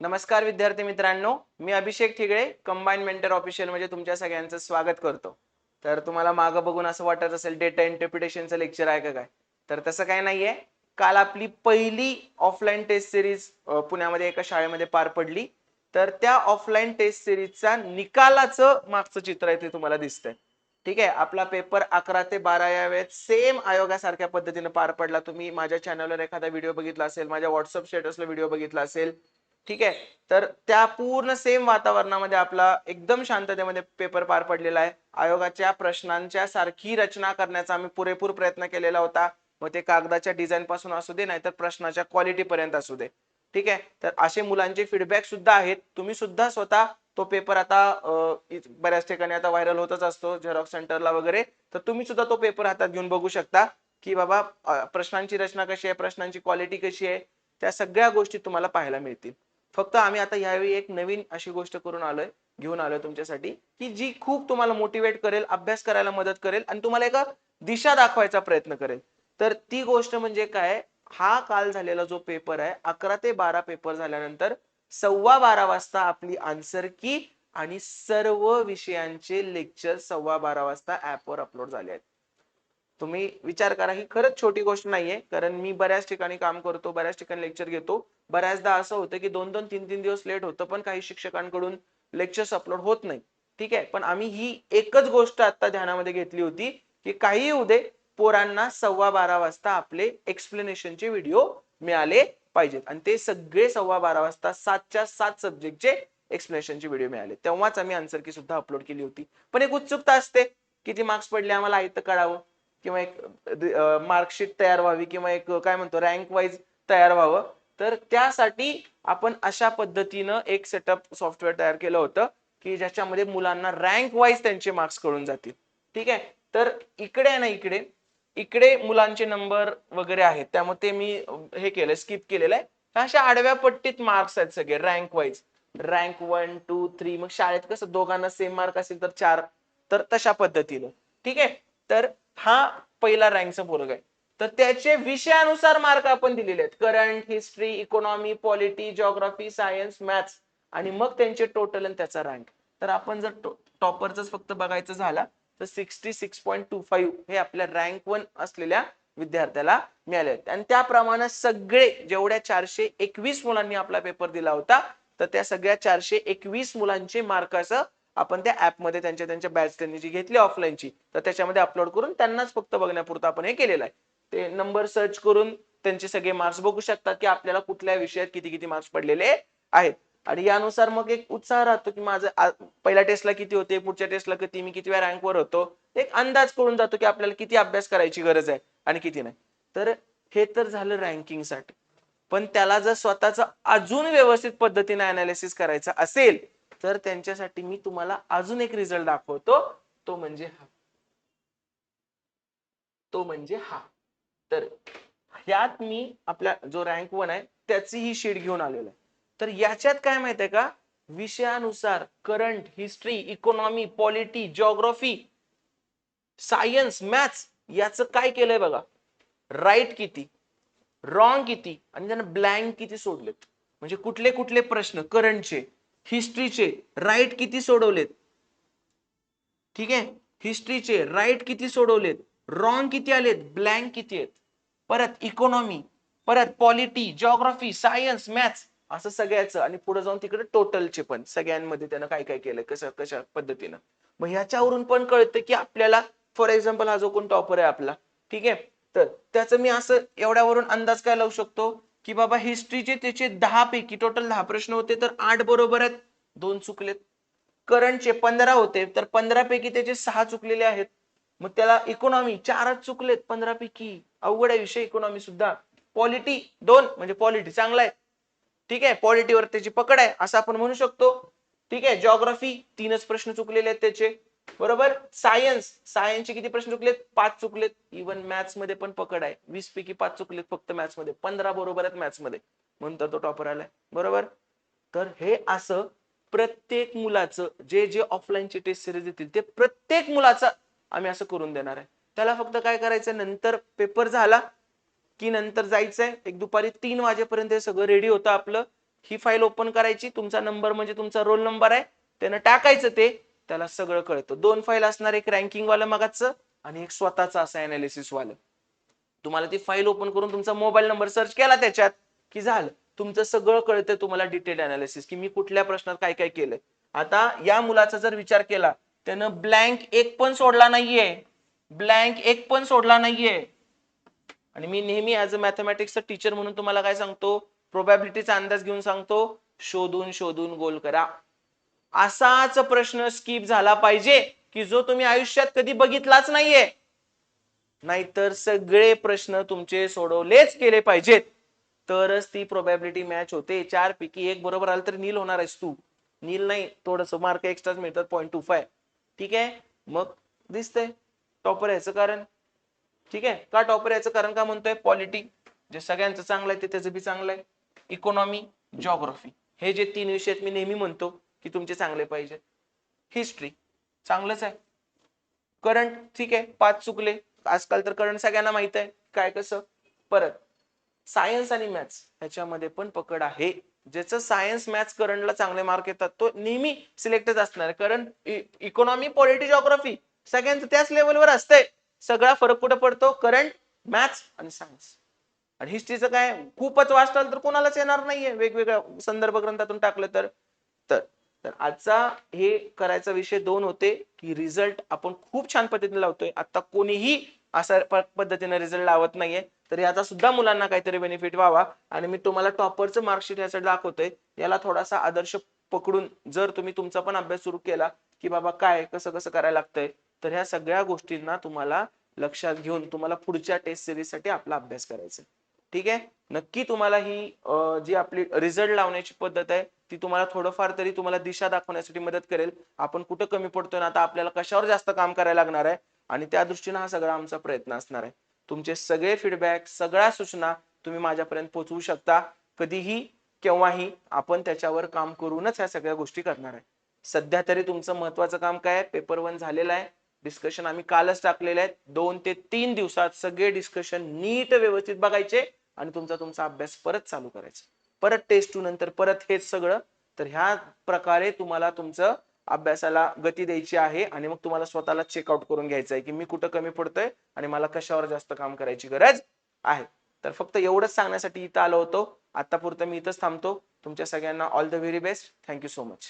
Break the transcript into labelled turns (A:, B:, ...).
A: नमस्कार विद्यार्थी मित्रांनो मी Abhishek Thigale combine mentor official म्हणजे तुमच्या सगळ्यांचं स्वागत करतो. तर तुम्हाला मागं बघून असं वाटत असेल डेटा इंटरप्रिटेशनचं लेक्चर आहे का काय? तर तसं काय नाहीये. काल आपली पहिली ऑफलाईन टेस्ट सिरीज पुण्यामध्ये एका शाळेमध्ये पार पडली. तर त्या ऑफलाईन टेस्ट सिरीजचा निकालाचं मागचं चित्र आहे ते तुम्हाला दिसतंय. ठीक? आहे आपला पेपर अकरा ते बारा या वेळेत सेम आयोगासारख्या पद्धतीने पार पडला. तुम्ही माझ्या चॅनलवर एखादा व्हिडिओ बघितला असेल माझ्या व्हॉट्सअप स्टेटसला व्हिडिओ बघितला असेल ठीक आहे? तर त्या पूर्ण सेम वातावरणामध्ये आपला एकदम शांततेमध्ये पेपर पार पडलेला आहे. आयोगाच्या प्रश्नांच्या सारखी रचना करण्याचा आम्ही पुरेपूर प्रयत्न केलेला होता. मग ते कागदाच्या डिझाईन पासून असू दे नाहीतर प्रश्नाच्या क्वालिटी पर्यंत असू दे. ठीक आहे? तर असे मुलांचे फीडबॅक सुद्धा आहेत. तुम्ही सुद्धा स्वतः तो पेपर आता बऱ्याच ठिकाणी आता व्हायरल होतच असतो झेरॉक्स सेंटरला वगैरे. तर तुम्ही सुद्धा तो पेपर हातात घेऊन बघू शकता की बाबा प्रश्नांची रचना कशी आहे? प्रश्नांची क्वालिटी कशी आहे? त्या सगळ्या गोष्टी तुम्हाला पाहायला मिळतील. फक्त आम्ही आता यावेळी एक नवीन अशी गोष्ट करून आलोय घेऊन आलोय तुमच्यासाठी की जी खूप तुम्हाला मोटिवेट करेल अभ्यास करायला मदत करेल आणि तुम्हाला एक दिशा दाखवायचा प्रयत्न करेल. तर ती गोष्ट म्हणजे काय? हा काल झालेला जो पेपर आहे अकरा ते बारा पेपर झाल्यानंतर सव्वा बारा वाजता आपली आन्सर की आणि सर्व विषयांचे लेक्चर सव्वा बारा वाजता ऍपवर अपलोड झाले आहेत. तुम्ही विचार करा ही खरंच छोटी गोष्ट नाहीये. कारण मी बऱ्याच ठिकाणी काम करतो बऱ्याच ठिकाणी लेक्चर घेतो. बऱ्याचदा असं होतं की दोन दोन तीन तीन दिवस लेट होतं पण काही शिक्षकांकडून लेक्चर्स अपलोड होत नाही. ठीक आहे? पण आम्ही ही एकच गोष्ट आता ध्यानामध्ये घेतली होती की काही उदे दे पोरांना सव्वा बारा वाजता आपले एक्सप्लेनेशनचे व्हिडिओ मिळाले पाहिजेत. आणि ते सगळे सव्वा बारा वाजता सातच्या सात सब्जेक्टचे एक्सप्लेनेशनचे व्हिडिओ मिळाले. तेव्हाच आम्ही आन्सर की सुद्धा अपलोड केली होती. पण एक उत्सुकता असते किती मार्क्स पडले आम्हाला आयतं कळावं. किंवा एक मार्कशीट तयार व्हावी किंवा एक काय म्हणतो रँक वाईज तयार व्हावं. तर त्यासाठी आपण अशा पद्धतीनं एक सेटअप सॉफ्टवेअर तयार केलं होतं की ज्याच्यामध्ये मुलांना रँक वाईज त्यांचे मार्क्स कळून जातील. ठीक आहे? तर इकडे आहे ना इकडे इकडे मुलांचे नंबर वगैरे आहेत. त्यामुळे ते मी हे केलं स्किप केलेलं आहे. अशा आडव्या पट्टीत मार्क्स आहेत सगळे rank wise rank one two three मग शाळेत कसं दोघांना सेम मार्क असेल तर चार तर तशा पद्धतीनं. ठीक आहे? तर हा पहिला रँकचा पोरग आहे. तर त्याचे विषयानुसार मार्क आपण दिलेले आहेत. Current history economy polity geography science maths आणि मग त्यांचे टोटल आणि त्याचा रँक तर आपण जर टॉपरच फक्त बघायचं झाला तर sixty six point two five हे आपल्या रँक वन असलेल्या विद्यार्थ्याला मिळाले आहेत. आणि त्याप्रमाणे सगळे जेवढ्या चारशे एकवीस मुलांनी आपला पेपर दिला होता तर त्या सगळ्या चारशे एकवीस मुलांचे मार्क असं आपण त्या ऍपमध्ये त्यांच्या त्यांच्या बॅच त्यांनी जी घेतली ऑफलाईनची तर त्याच्यामध्ये अपलोड करून त्यांनाच फक्त बघण्यापुरतं आपण हे केलेलं आहे. ते नंबर सर्च करून त्यांचे सगळे मार्क्स बघू शकतात की आपल्याला कुठल्या विषयात किती किती मार्क्स पडलेले आहेत. आणि यानुसार मग एक उत्साह राहतो की माझं पहिल्या टेस्टला किती होते पुढच्या टेस्टला किती मी किती रँक वर होतो. एक अंदाज करून जातो की आपल्याला किती अभ्यास करायची गरज आहे आणि किती नाही. तर हे तर झालं रँकिंगसाठी. पण त्याला जर स्वतःचं अजून व्यवस्थित पद्धतीने अनालिसिस करायचं असेल तर त्यांच्यासाठी मी तुम्हाला अजून एक रिझल्ट दाखवतो. तो म्हणजे हा. तो म्हणजे हा. तर ह्यात मी आपल्या जो रँक वन आहे त्याची ही शीट घेऊन आलेलो आहे. तर याच्यात काय माहितीये का? विषयानुसार current history economy polity geography science maths याचं काय केलंय बघा? राईट किती? रॉंग किती? आणि त्यांना ब्लँक किती सोडलेत? म्हणजे कुठले कुठले प्रश्न करंटचे हिस्ट्रीचे राईट किती सोडवलेत? ठीक आहे? हिस्ट्रीचे राईट किती सोडवलेत? रॉंग किती आलेत? ब्लँक किती आहेत? परत इकॉनॉमी परत पॉलिटी जॉग्राफी सायन्स मॅथ्स असं सगळ्याचं. आणि पुढे जाऊन तिकडे टोटलचे पण. सगळ्यांमध्ये त्यानं काय काय केलं कसं कशा पद्धतीनं? मग ह्याच्यावरून पण कळतं की आपल्याला फॉर एक्झाम्पल हा जो कोण टॉपर आहे आपला. ठीक आहे? तर त्याचं मी असं एवढ्यावरून अंदाज काय लावू शकतो? की बाबा हिस्ट्रीचे त्याचे दहा पैकी टोटल दहा प्रश्न होते तर आठ बरोबर आहेत दोन चुकलेत. करंटचे पंधरा होते तर पंधरा पैकी त्याचे सहा चुकलेले आहेत. मग त्याला इकॉनॉमी चारच चुकलेत पंधरा पैकी. अवघड आहे विषय इकॉनॉमी सुद्धा. पॉलिटी दोन म्हणजे पॉलिटी चांगला आहे. ठीक आहे पॉलिटीवर त्याची पकड आहे असं आपण म्हणू शकतो. ठीक आहे जॉग्राफी तीनच प्रश्न चुकलेले आहेत त्याचे. बरोबर? सायन्स सायन्सचे किती प्रश्न चुकलेत? पाच चुकलेत. इव्हन मॅथ्समध्ये पण पकड आहे. वीस पैकी पाच चुकलेत फक्त मॅथ्समध्ये. पंधरा बरोबर आहेत मॅथ्समध्ये. म्हणून तर तो टॉपर आलाय. बरोबर? तर हे असं प्रत्येक मुलाचं जे जे ऑफलाईनची टेस्ट सिरीज येतील ते प्रत्येक मुलाचं आम्ही असं करून देणार आहे. त्याला फक्त काय करायचं नंतर पेपर झाला की नंतर जायचंय. एक दुपारी तीन वाजेपर्यंत हे सगळं रेडी होतं आपलं. ही फाईल ओपन करायची. तुमचा नंबर म्हणजे तुमचा रोल नंबर आहे. त्यानं टाकायचं ते. त्याला सगळं कळतं. दोन फाईल असणार एक रँकिंग वालं मगाचं आणि एक स्वतःच असं अनालिसिस वालं तुम्हाला ती फाईल ओपन करून तुमचा मोबाईल नंबर सर्च केला त्याच्यात की झालं. तुमचं सगळं कळतं तुम्हाला डिटेल अनालिसिस की मी कुठल्या प्रश्नात काय काय केलंय. आता या मुलाचा जर विचार केला त्यानं ब्लँक एक पण सोडला नाहीये. ब्लँक एक पण सोडला नाहीये. आणि मी नेहमी ऍज अ मॅथमॅटिक्सचा टीचर म्हणून तुम्हाला काय सांगतो? प्रोबॅबिलिटीचा अंदाज घेऊन सांगतो शोधून शोधून गोल करा. असाच प्रश्न स्किप झाला पाहिजे की जो तुम्ही आयुष्यात कधी बघितलाच नाहीये. नाहीतर सगळे प्रश्न तुमचे सोडवलेच केले पाहिजेत. तरच ती प्रोबॅबिलिटी मॅच होते. चार पैकी एक बरोबर आलं तर नील होणार आहेस तू. नील नाही थोडस मार्क एक्स्ट्राच मिळतात पॉईंट टू फाय ठीक आहे? मग दिसतंय. टॉपर याचं कारण. ठीक आहे? का टॉपर याचं कारण का म्हणतोय? पॉलिटी जे सगळ्यांचं चांगलं आहे ते त्याचं बी चांगलं आहे. इकॉनॉमी जॉग्राफी हे जे तीन विषय आहेत मी नेहमी म्हणतो. की तुमचे चांगले पाहिजे. हिस्ट्री चांगलंच आहे. करंट ठीक आहे पाच चुकले. आजकाल तर करंट सगळ्यांना माहीत आहे. काय कसं? परत सायन्स आणि मॅथ्स ह्याच्यामध्ये पण पकड आहे. ज्याचं सायन्स मॅथ्स करंटला चांगले मार्क येतात तो नेहमी सिलेक्टच असणार कारण इकॉनॉमी पॉलिटी जॉग्राफी सगळ्यांचं त्याच लेवलवर असतंय. सगळा फरक कुठं पडतो? करंट मॅथ्स आणि सायन्स आणि हिस्ट्रीचं काय? खूपच वाचताल तर कोणालाच येणार नाहीये. वेगवेगळ्या संदर्भ ग्रंथातून टाकलं तर तर आजचा हे करायचा विषय दोन होते की रिझल्ट आपण खूप छान पद्धतीने लावतोय. आता कोणीही असा पद्धतीने रिझल्ट लावत नाहीये. तर याचा सुद्धा मुलांना काहीतरी बेनिफिट व्हावा. आणि मी तुम्हाला टॉपरचं मार्कशीट यासाठी दाखवतोय. याला थोडासा आदर्श पकडून जर तुम्ही तुमचा पण अभ्यास सुरू केला की बाबा काय कसं कसं करायला लागतंय तर ह्या सगळ्या गोष्टींना तुम्हाला लक्षात घेऊन तुम्हाला पुढच्या टेस्ट सिरीजसाठी आपला अभ्यास करायचा ठीक आहे? नक्की तुम्हाला ही जी आपली रिझल्ट लावण्याची पद्धत आहे ती तुम्हाला थोडंफार तरी तुम्हाला दिशा दाखवण्यासाठी मदत करेल. आपण कुठं कमी पडतोय ना आता आपल्याला कशावर जास्त काम करायला लागणार आहे? आणि त्या दृष्टीने हा सगळा आमचा प्रयत्न असणार आहे. तुमचे सगळे फीडबॅक सगळ्या सूचना तुम्ही माझ्यापर्यंत पोहोचवू शकता. कधीही केव्हाही आपण त्याच्यावर काम करूनच ह्या सगळ्या गोष्टी करणार आहे. सध्या तरी तुमचं महत्वाचं काम काय आहे? पेपर वन झालेलं आहे. डिस्कशन आम्ही कालच टाकलेले आहेत. दोन ते तीन दिवसात सगळे डिस्कशन नीट व्यवस्थित बघायचे आणि तुमचा तुमचा अभ्यास परत चालू करायचा. परत टेस्ट टू नंतर परत हेच सगळं तर ह्या प्रकारे तुम्हाला तुमचं अभ्यासाला गती द्यायची आहे आणि मग तुम्हाला स्वतःला चेकआउट करून घ्यायचं आहे की मी कुठं कमी पडतोय आणि मला कशावर जास्त काम करायची गरज आहे. तर फक्त एवढंच सांगण्यासाठी इथं आलो होतो. आतापुरतं मी इथंच थांबतो. तुमच्या सगळ्यांना all the very best thank you so much